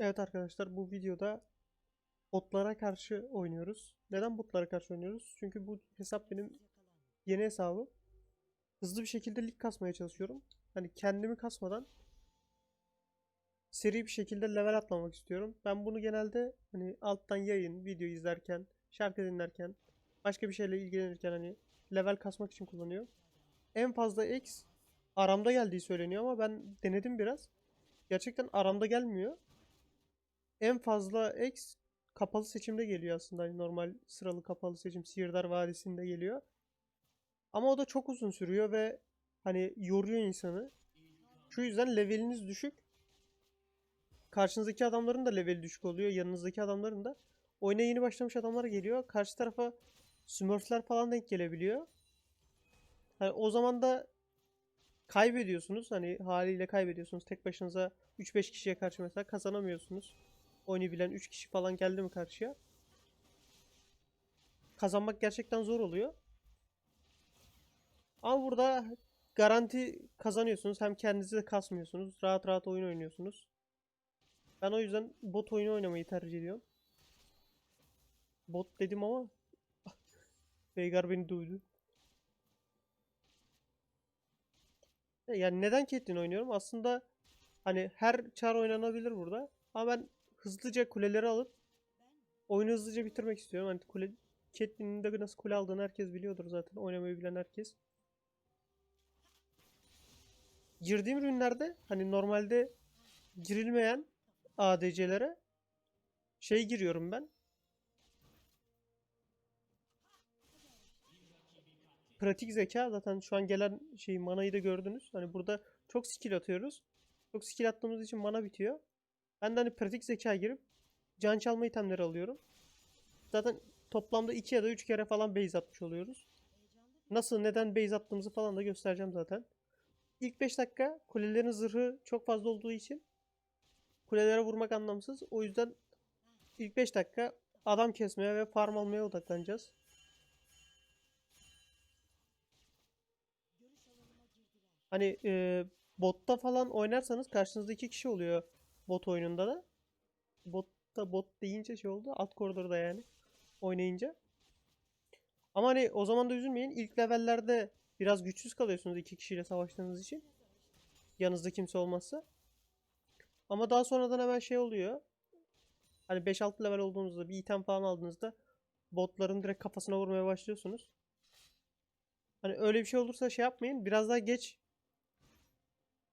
Evet arkadaşlar bu videoda botlara karşı oynuyoruz. Neden botlara karşı oynuyoruz? Çünkü bu hesap benim yeni hesabım. Hızlı bir şekilde lig kasmaya çalışıyorum. Hani kendimi kasmadan seri bir şekilde level atlamak istiyorum. Ben bunu genelde hani alttan yayın, video izlerken, şarkı dinlerken, başka bir şeyle ilgilenirken hani level kasmak için kullanıyorum. En fazla X aramda geldiği söyleniyor ama ben denedim biraz. Gerçekten aramda gelmiyor. En fazla X kapalı seçimde geliyor aslında. Hani normal sıralı kapalı seçim Sihirdar Vadisi'nde geliyor. Ama o da çok uzun sürüyor ve hani yoruyor insanı. Şu yüzden leveliniz düşük. Karşınızdaki adamların da leveli düşük oluyor. Yanınızdaki adamların da. Oyuna yeni başlamış adamlar geliyor. Karşı tarafa Smurfler falan denk gelebiliyor. Hani o zaman da kaybediyorsunuz. Hani haliyle kaybediyorsunuz. Tek başınıza 3-5 kişiye karşı mesela kazanamıyorsunuz. Oyunu bilen 3 kişi falan geldi mi karşıya? Kazanmak gerçekten zor oluyor. Ama burada garanti kazanıyorsunuz. Hem kendinizi de kasmıyorsunuz. Rahat rahat oyun oynuyorsunuz. Ben o yüzden bot oyunu oynamayı tercih ediyorum. Bot dedim ama Veigar beni duydu. E, Yani neden Caitlyn oynuyorum? Aslında hani her çar oynanabilir burada. Ama ben hızlıca kuleleri alıp oyunu hızlıca bitirmek istiyorum. Hani kule Caitlyn'in de nasıl kule aldığını herkes biliyordur zaten. Oynamayı bilen herkes. Girdiğim ürünlerde hani normalde girilmeyen ADC'lere şey giriyorum ben. Pratik zeka zaten şu an gelen şey manayı da gördünüz. Hani burada çok skill atıyoruz. Çok skill attığımız için mana bitiyor. Ben de hani pratik zeka girip can çalma itemleri alıyorum. Zaten toplamda 2 ya da 3 kere falan base atmış oluyoruz. Nasıl neden base attığımızı falan da göstereceğim zaten. İlk 5 dakika kulelerin zırhı çok fazla olduğu için kulelere vurmak anlamsız. O yüzden ilk 5 dakika adam kesmeye ve farm almaya odaklanacağız. Hani e, botta falan oynarsanız karşınızda iki kişi oluyor bot oyununda da. Botta bot deyince şey oldu. Alt koridorda yani oynayınca. Ama hani o zaman da üzülmeyin. İlk levellerde biraz güçsüz kalıyorsunuz iki kişiyle savaştığınız için. Yanınızda kimse olmazsa. Ama daha sonradan hemen şey oluyor. Hani 5-6 level olduğunuzda bir item falan aldığınızda botların direkt kafasına vurmaya başlıyorsunuz. Hani öyle bir şey olursa şey yapmayın. Biraz daha geç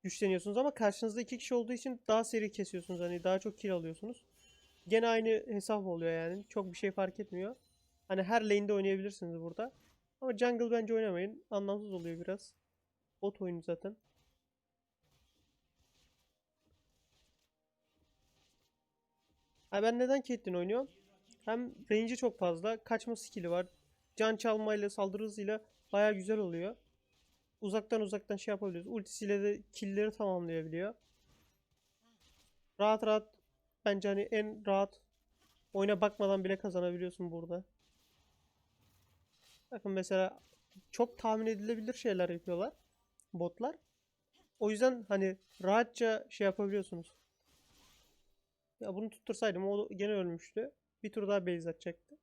güçleniyorsunuz ama karşınızda iki kişi olduğu için daha seri kesiyorsunuz. Hani daha çok kill alıyorsunuz. Gene aynı hesap oluyor yani. Çok bir şey fark etmiyor. Hani her lane'de oynayabilirsiniz burada. Ama jungle bence oynamayın. Anlamsız oluyor biraz. Bot oyunu zaten. Ha ben neden Caitlyn oynuyorum? Hem range'i çok fazla. Kaçma skill'i var. Can çalmayla saldırı hızıyla baya güzel oluyor. Uzaktan uzaktan şey yapabiliyoruz. Ultisiyle de kill'leri tamamlayabiliyor. Rahat rahat bence hani en rahat oyuna bakmadan bile kazanabiliyorsun burada. Bakın mesela çok tahmin edilebilir şeyler yapıyorlar botlar. O yüzden hani rahatça şey yapabiliyorsunuz. Ya bunu tuttursaydım o gene ölmüştü. Bir tur daha base atacaktı.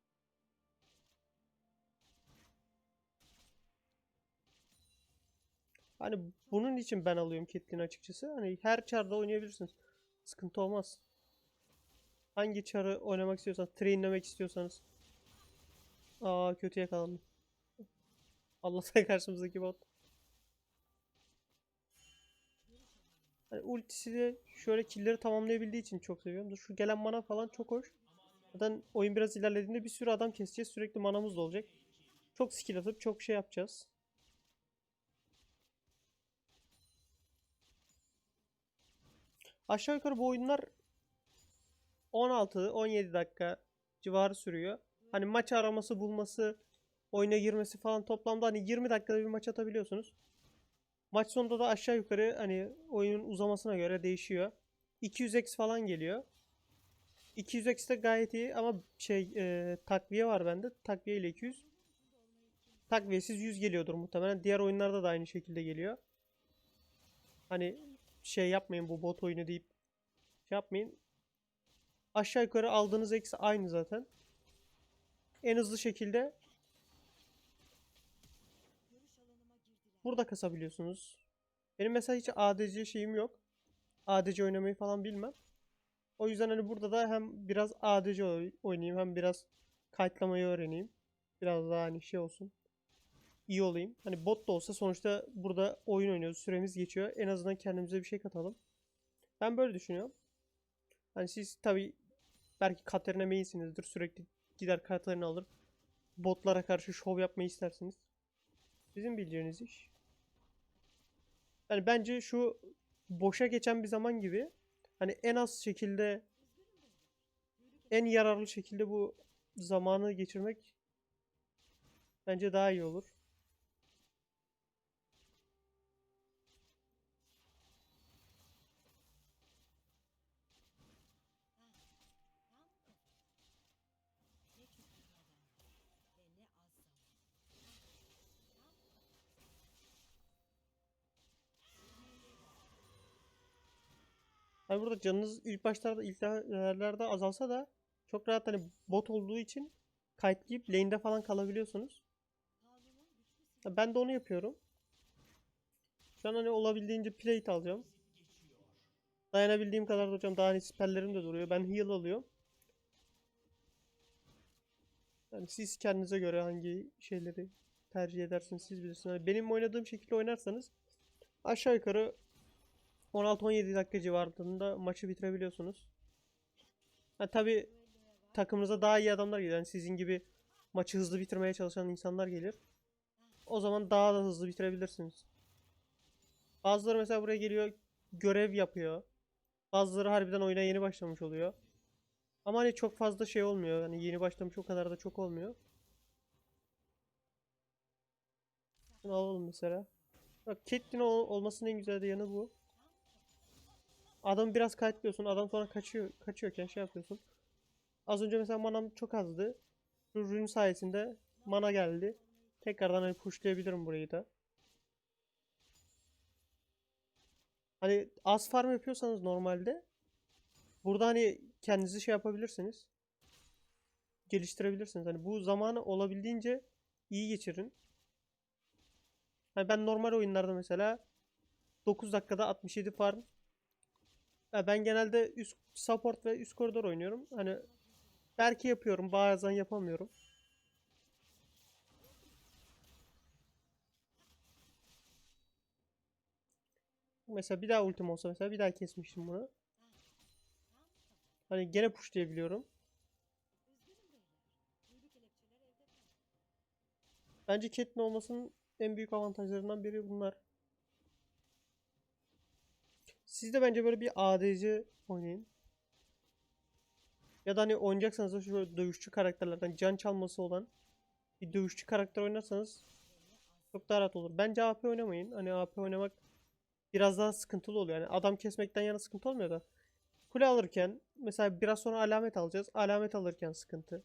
Hani bunun için ben alıyorum Caitlyn açıkçası. Hani her çarda oynayabilirsiniz. Sıkıntı olmaz. Hangi çarı oynamak istiyorsanız, trainlemek istiyorsanız. Aa kötü yakalandım. Allah'tan karşımızdaki bot. Hani ultisi de şöyle killleri tamamlayabildiği için çok seviyorum. Dur Şu gelen mana falan çok hoş. Zaten oyun biraz ilerlediğinde bir sürü adam keseceğiz. Sürekli manamız da olacak. Çok skill atıp çok şey yapacağız. Aşağı yukarı bu oyunlar 16-17 dakika civarı sürüyor. Hani maç araması bulması, oyuna girmesi falan toplamda hani 20 dakikada bir maç atabiliyorsunuz. Maç sonunda da aşağı yukarı hani oyunun uzamasına göre değişiyor. 200x falan geliyor. 200x de gayet iyi ama şey e, takviye var bende. Takviye ile 200. Takviyesiz 100 geliyordur muhtemelen. Diğer oyunlarda da aynı şekilde geliyor. Hani şey yapmayın bu bot oyunu deyip şey yapmayın. Aşağı yukarı aldığınız eksi aynı zaten. En hızlı şekilde burada kasabiliyorsunuz. Benim mesela hiç ADC şeyim yok. ADC oynamayı falan bilmem. O yüzden hani burada da hem biraz ADC oy- oynayayım hem biraz kayıtlamayı öğreneyim. Biraz daha hani şey olsun. İyi olayım. Hani bot da olsa sonuçta burada oyun oynuyoruz. Süremiz geçiyor. En azından kendimize bir şey katalım. Ben böyle düşünüyorum. Hani siz tabii belki Katarina main'sinizdir. Sürekli gider Katarina alır. Botlara karşı şov yapmayı istersiniz. Sizin bileceğiniz iş. Yani bence şu boşa geçen bir zaman gibi hani en az şekilde en yararlı şekilde bu zamanı geçirmek bence daha iyi olur. Hani burada canınız ilk başlarda ilk azalsa da çok rahat hani bot olduğu için kayıtlayıp lane'de falan kalabiliyorsunuz. Ben de onu yapıyorum. Şu an hani olabildiğince plate alacağım. Dayanabildiğim kadar da hocam daha hani spelllerim de duruyor. Ben heal alıyorum. Yani siz kendinize göre hangi şeyleri tercih edersiniz siz bilirsiniz. Hani benim oynadığım şekilde oynarsanız aşağı yukarı 16-17 dakika civarında maçı bitirebiliyorsunuz. Ha tabi takımınıza daha iyi adamlar gelir. Yani sizin gibi maçı hızlı bitirmeye çalışan insanlar gelir. O zaman daha da hızlı bitirebilirsiniz. Bazıları mesela buraya geliyor, görev yapıyor. Bazıları harbiden oyuna yeni başlamış oluyor. Ama hani çok fazla şey olmuyor. Hani yeni başlamış o kadar da çok olmuyor. Bunu alalım mesela. Bak Caitlyn ol- olmasının en güzel de yanı bu. Adamı biraz kayıtlıyorsun. Adam sonra kaçıyor. Kaçıyorken şey yapıyorsun. Az önce mesela manam çok azdı. Şu rune sayesinde mana geldi. Tekrardan hani pushlayabilirim burayı da. Hani az farm yapıyorsanız normalde burada hani kendinizi şey yapabilirsiniz. Geliştirebilirsiniz. Hani bu zamanı olabildiğince iyi geçirin. Hani ben normal oyunlarda mesela 9 dakikada 67 farm ya ben genelde üst support ve üst koridor oynuyorum. Hani belki yapıyorum, bazen yapamıyorum. Mesela bir daha ultim olsa mesela bir daha kesmiştim bunu. Hani gene pushlayabiliyorum. Bence Caitlyn olmasının en büyük avantajlarından biri bunlar. Siz de bence böyle bir ADC oynayın. Ya da hani oynayacaksanız da şu dövüşçü karakterlerden can çalması olan bir dövüşçü karakter oynarsanız çok daha rahat olur. Bence AP oynamayın. Hani AP oynamak biraz daha sıkıntılı oluyor. Yani adam kesmekten yana sıkıntı olmuyor da. Kule alırken mesela biraz sonra alamet alacağız. Alamet alırken sıkıntı.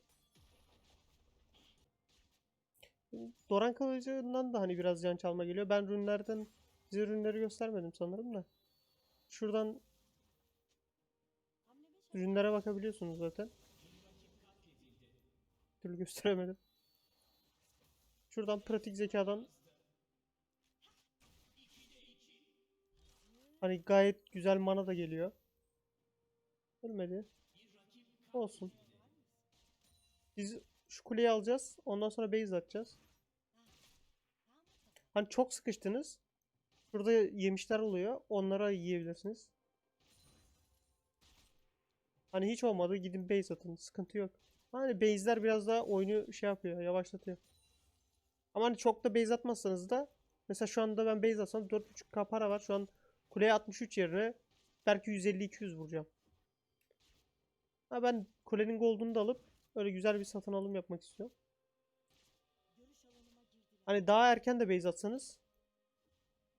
Doran kılıcından da hani biraz can çalma geliyor. Ben rünlerden size rünleri göstermedim sanırım da. Şuradan ürünlere bakabiliyorsunuz zaten. Türlü gösteremedim. Şuradan pratik zekadan hani gayet güzel mana da geliyor. Ölmedi. Olsun. Biz şu kuleyi alacağız. Ondan sonra base atacağız. Hani çok sıkıştınız. Burada yemişler oluyor. Onlara yiyebilirsiniz. Hani hiç olmadı gidin base atın. Sıkıntı yok. Hani base'ler biraz daha oyunu şey yapıyor, yavaşlatıyor. Ama hani çok da base atmazsanız da mesela şu anda ben base atsam 4.5k para var. Şu an kuleye 63 yerine belki 150-200 vuracağım. Ha ben kulenin gold'unu da alıp öyle güzel bir satın alım yapmak istiyorum. Hani daha erken de base atsanız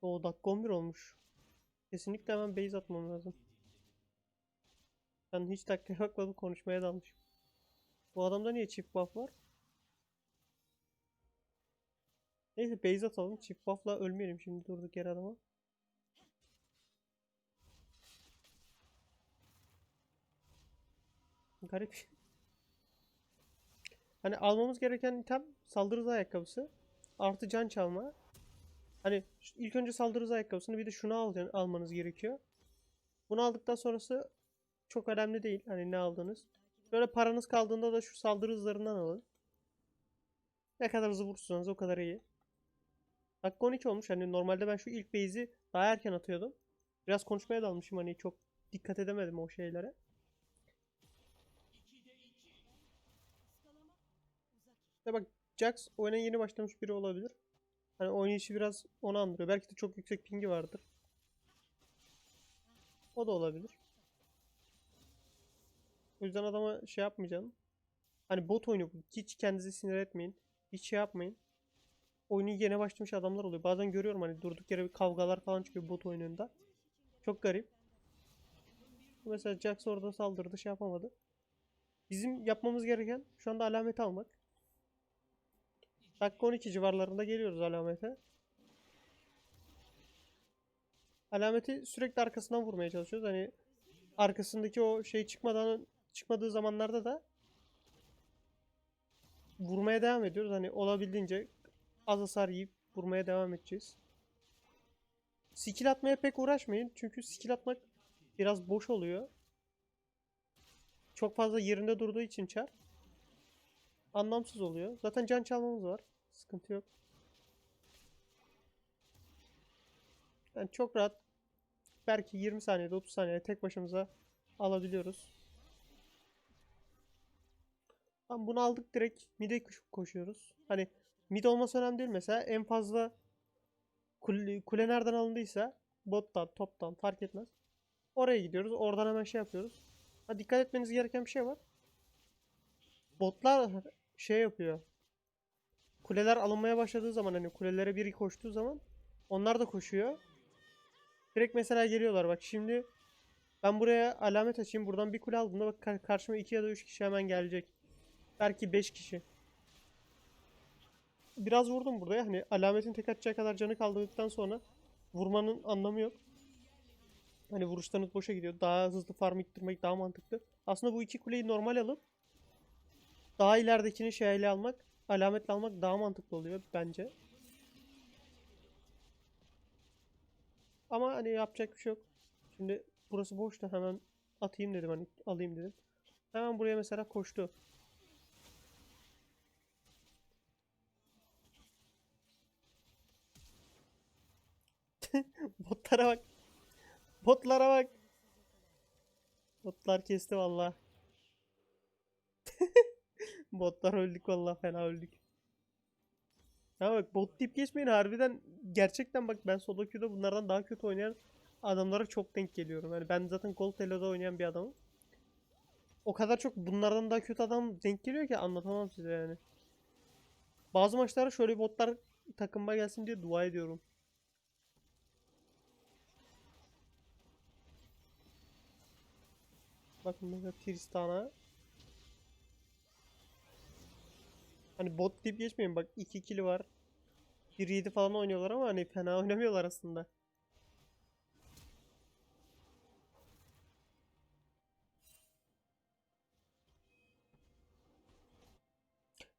o dakika 11 olmuş. Kesinlikle hemen base atmam lazım. Ben hiç dakikaya bakmadım konuşmaya dalmışım. Bu adamda niye çift buff var? Neyse base atalım. Çift buff'la ölmeyelim şimdi durduk yere adama. Garip. Hani almamız gereken item saldırı ayakkabısı. Artı can çalma. Hani ilk önce saldırı hızı ayakkabısını bir de şunu al, almanız gerekiyor. Bunu aldıktan sonrası çok önemli değil. Hani ne aldınız. Böyle paranız kaldığında da şu saldırı hızlarından alın. Ne kadar hızlı vurursanız o kadar iyi. Dakika 12 olmuş. Hani normalde ben şu ilk base'i daha erken atıyordum. Biraz konuşmaya dalmışım hani çok dikkat edemedim o şeylere. Ya bak Jax oyuna yeni başlamış biri olabilir. Hani oynayışı biraz onu andırıyor. Belki de çok yüksek pingi vardır. O da olabilir. O yüzden adama şey yapmayacağım. Hani bot oyunu. Hiç kendinizi sinir etmeyin. Hiç şey yapmayın. Oyunu yeni başlamış adamlar oluyor. Bazen görüyorum hani durduk yere bir kavgalar falan çıkıyor bot oyununda. Çok garip. Mesela Jax orada saldırdı şey yapamadı. Bizim yapmamız gereken şu anda alameti almak. Dakika 12 civarlarında geliyoruz alamete. Alameti sürekli arkasından vurmaya çalışıyoruz. Hani arkasındaki o şey çıkmadan çıkmadığı zamanlarda da vurmaya devam ediyoruz. Hani olabildiğince az hasar yiyip vurmaya devam edeceğiz. Skill atmaya pek uğraşmayın. Çünkü skill atmak biraz boş oluyor. Çok fazla yerinde durduğu için çar. Anlamsız oluyor. Zaten can çalmamız var. Sıkıntı yok. Yani çok rahat belki 20 saniyede 30 saniyede tek başımıza alabiliyoruz. Tamam bunu aldık direkt mid'e koş- koşuyoruz. Hani mid olması önemli değil mesela en fazla kule, kule nereden alındıysa bottan toptan fark etmez. Oraya gidiyoruz. Oradan hemen şey yapıyoruz. Ha, dikkat etmeniz gereken bir şey var. Botlar şey yapıyor. Kuleler alınmaya başladığı zaman hani kulelere biri koştuğu zaman onlar da koşuyor. Direkt mesela geliyorlar bak şimdi ben buraya alamet açayım. Buradan bir kule aldığımda bak kar- karşıma 2 ya da 3 kişi hemen gelecek. Belki 5 kişi. Biraz vurdum burada ya. Hani alametin tek atacağı kadar canı kaldırdıktan sonra vurmanın anlamı yok. Hani vuruşlarınız boşa gidiyor. Daha hızlı farm ittirmek daha mantıklı. Aslında bu iki kuleyi normal alıp daha ileridekini şeyle almak, alametle almak daha mantıklı oluyor bence. Ama hani yapacak bir şey yok. Şimdi burası boştu hemen atayım dedim hani alayım dedim. Hemen buraya mesela koştu. Botlara bak. Botlara bak. Botlar kesti valla. Botlar öldük valla fena öldük. Ya bak bot deyip geçmeyin harbiden gerçekten bak ben solo queue'da bunlardan daha kötü oynayan adamlara çok denk geliyorum. Yani ben zaten Gold Elo'da oynayan bir adamım. O kadar çok bunlardan daha kötü adam denk geliyor ki anlatamam size yani. Bazı maçlara şöyle botlar takımıma gelsin diye dua ediyorum. Bakın mesela Tristan'a. Hani bot deyip geçmeyin bak 2 kili var. 1-7 falan oynuyorlar ama hani fena oynamıyorlar aslında.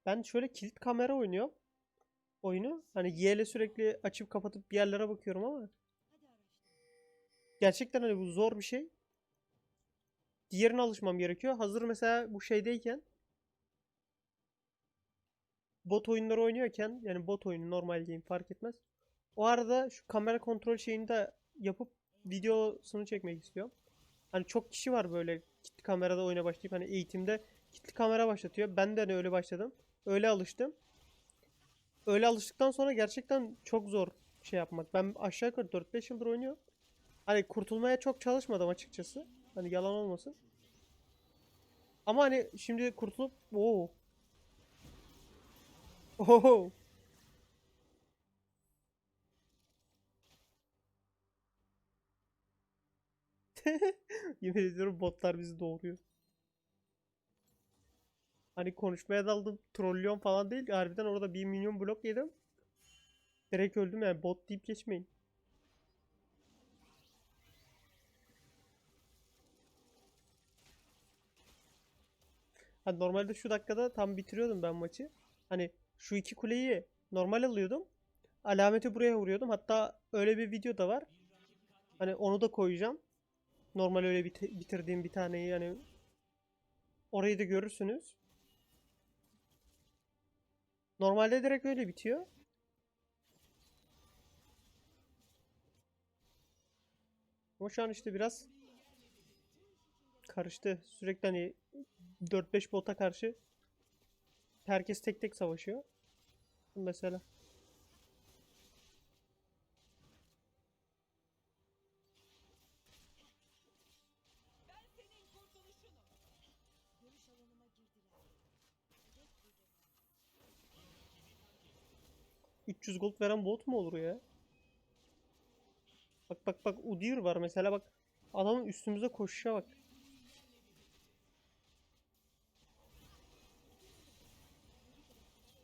Ben şöyle kilit kamera oynuyorum. Oyunu. Hani Y ile sürekli açıp kapatıp bir yerlere bakıyorum ama. Gerçekten hani bu zor bir şey. Diğerine alışmam gerekiyor. Hazır mesela bu şeydeyken bot oyunları oynuyorken yani bot oyunu normal game fark etmez. O arada şu kamera kontrol şeyini de yapıp videosunu çekmek istiyorum. Hani çok kişi var böyle kilitli kamerada oyuna başlayıp hani eğitimde kilitli kamera başlatıyor. Ben de hani öyle başladım. Öyle alıştım. Öyle alıştıktan sonra gerçekten çok zor şey yapmak. Ben aşağı yukarı 4-5 yıldır oynuyorum. Hani kurtulmaya çok çalışmadım açıkçası. Hani yalan olmasın. Ama hani şimdi kurtulup oo. Oo. Yemin ediyorum botlar bizi doğuruyor. Hani konuşmaya daldım, trollüyorum falan değil. Harbiden orada 1 milyon blok yedim. Direkt öldüm yani bot deyip geçmeyin. Hani normalde şu dakikada tam bitiriyordum ben maçı. Hani şu iki kuleyi normal alıyordum. Alameti buraya vuruyordum. Hatta öyle bir video da var. Hani onu da koyacağım. Normal öyle bit- bitirdiğim bir taneyi yani orayı da görürsünüz. Normalde direkt öyle bitiyor. Ama şu an işte biraz karıştı. Sürekli hani 4-5 bota karşı herkes tek tek savaşıyor. Mesela. Hedef 300 gold veren bot mu olur ya? Bak bak bak Udyr var mesela bak. Adamın üstümüze koşuşa bak.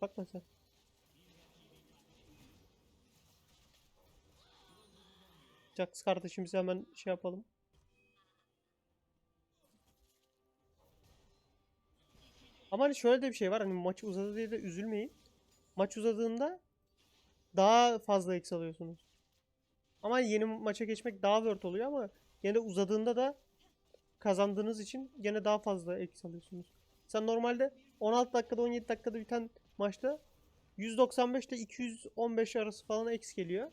Bak mesela. Jax kardeşimize hemen şey yapalım. Ama hani şöyle de bir şey var. Hani maç uzadı diye de üzülmeyin. Maç uzadığında daha fazla X alıyorsunuz. Ama yeni maça geçmek daha word oluyor ama yine de uzadığında da kazandığınız için gene daha fazla X alıyorsunuz. Sen normalde 16 dakikada 17 dakikada biten maçta 195 ile 215 arası falan X geliyor.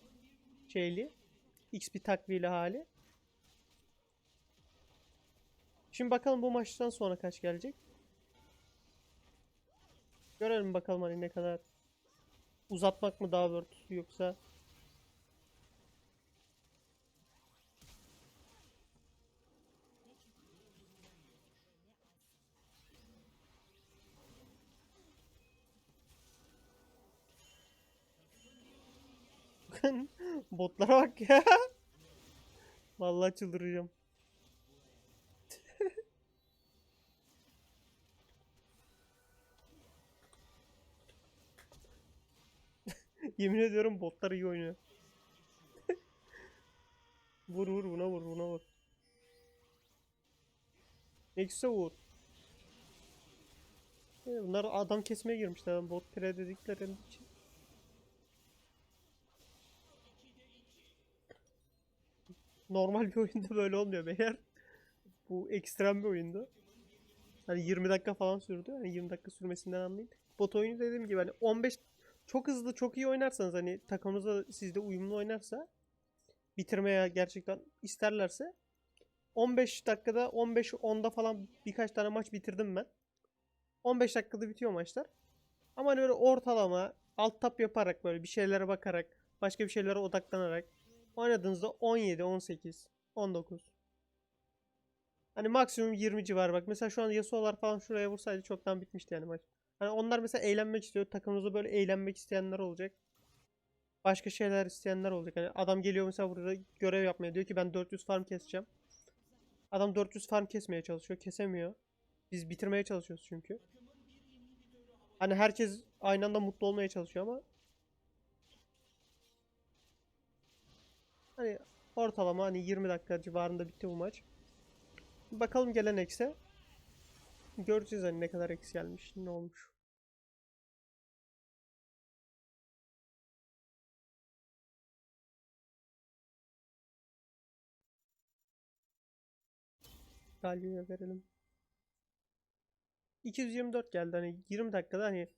Şeyli. XP takviyeli hali. Şimdi bakalım bu maçtan sonra kaç gelecek. Görelim bakalım hani ne kadar uzatmak mı daha word yoksa Botlara bak ya. Vallahi çıldıracağım. Yemin ediyorum botlar iyi oynuyor. vur vur buna vur buna vur. Nexus'e vur. Ya Bunlar adam kesmeye girmişler. Bot pre için. Normal bir oyunda böyle olmuyor beyler. Bu ekstrem bir oyundu. Hani 20 dakika falan sürdü. Hani 20 dakika sürmesinden anlayın. Bot oyunu dediğim gibi hani 15 çok hızlı çok iyi oynarsanız hani takımınızda sizde uyumlu oynarsa bitirmeye gerçekten isterlerse 15 dakikada 15 10'da falan birkaç tane maç bitirdim ben. 15 dakikada bitiyor maçlar. Ama hani öyle ortalama alt tap yaparak böyle bir şeylere bakarak başka bir şeylere odaklanarak Oynadığınızda 17, 18, 19. Hani maksimum 20 civarı bak. Mesela şu an Yasuo'lar falan şuraya vursaydı çoktan bitmişti yani maç. Hani onlar mesela eğlenmek istiyor. Takımımızda böyle eğlenmek isteyenler olacak. Başka şeyler isteyenler olacak. Hani adam geliyor mesela burada görev yapmaya. Diyor ki ben 400 farm keseceğim. Adam 400 farm kesmeye çalışıyor. Kesemiyor. Biz bitirmeye çalışıyoruz çünkü. Hani herkes aynı anda mutlu olmaya çalışıyor ama Hani ortalama hani 20 dakika civarında bitti bu maç. Bakalım gelen ekse. Göreceğiz hani ne kadar eks gelmiş, ne olmuş. Galio'ya verelim. 224 geldi hani 20 dakikada hani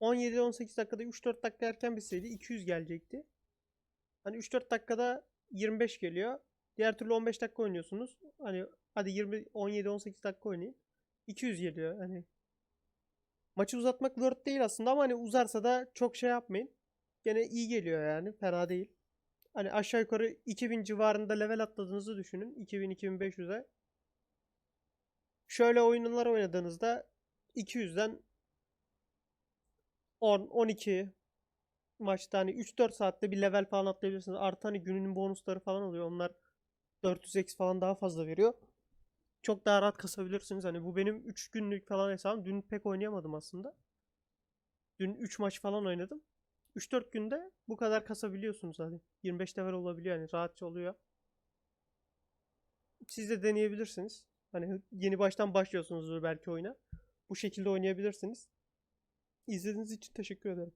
17-18 dakikada 3-4 dakika erken bitseydi 200 gelecekti. Hani 3-4 dakikada 25 geliyor. Diğer türlü 15 dakika oynuyorsunuz. Hani hadi 20 17 18 dakika oynayın. 200 geliyor hani. Maçı uzatmak word değil aslında ama hani uzarsa da çok şey yapmayın. Gene iyi geliyor yani. Fena değil. Hani aşağı yukarı 2000 civarında level atladığınızı düşünün. 2000-2500'e. Şöyle oyunlar oynadığınızda 200'den 10, 12, maçta hani 3-4 saatte bir level falan atlayabilirsiniz. Artı hani gününün bonusları falan oluyor. Onlar 400x falan daha fazla veriyor. Çok daha rahat kasabilirsiniz. Hani bu benim 3 günlük falan hesabım. Dün pek oynayamadım aslında. Dün 3 maç falan oynadım. 3-4 günde bu kadar kasabiliyorsunuz hani. 25 level olabiliyor yani rahatça oluyor. Siz de deneyebilirsiniz. Hani yeni baştan başlıyorsunuz belki oyuna. bu şekilde oynayabilirsiniz. İzlediğiniz için teşekkür ederim.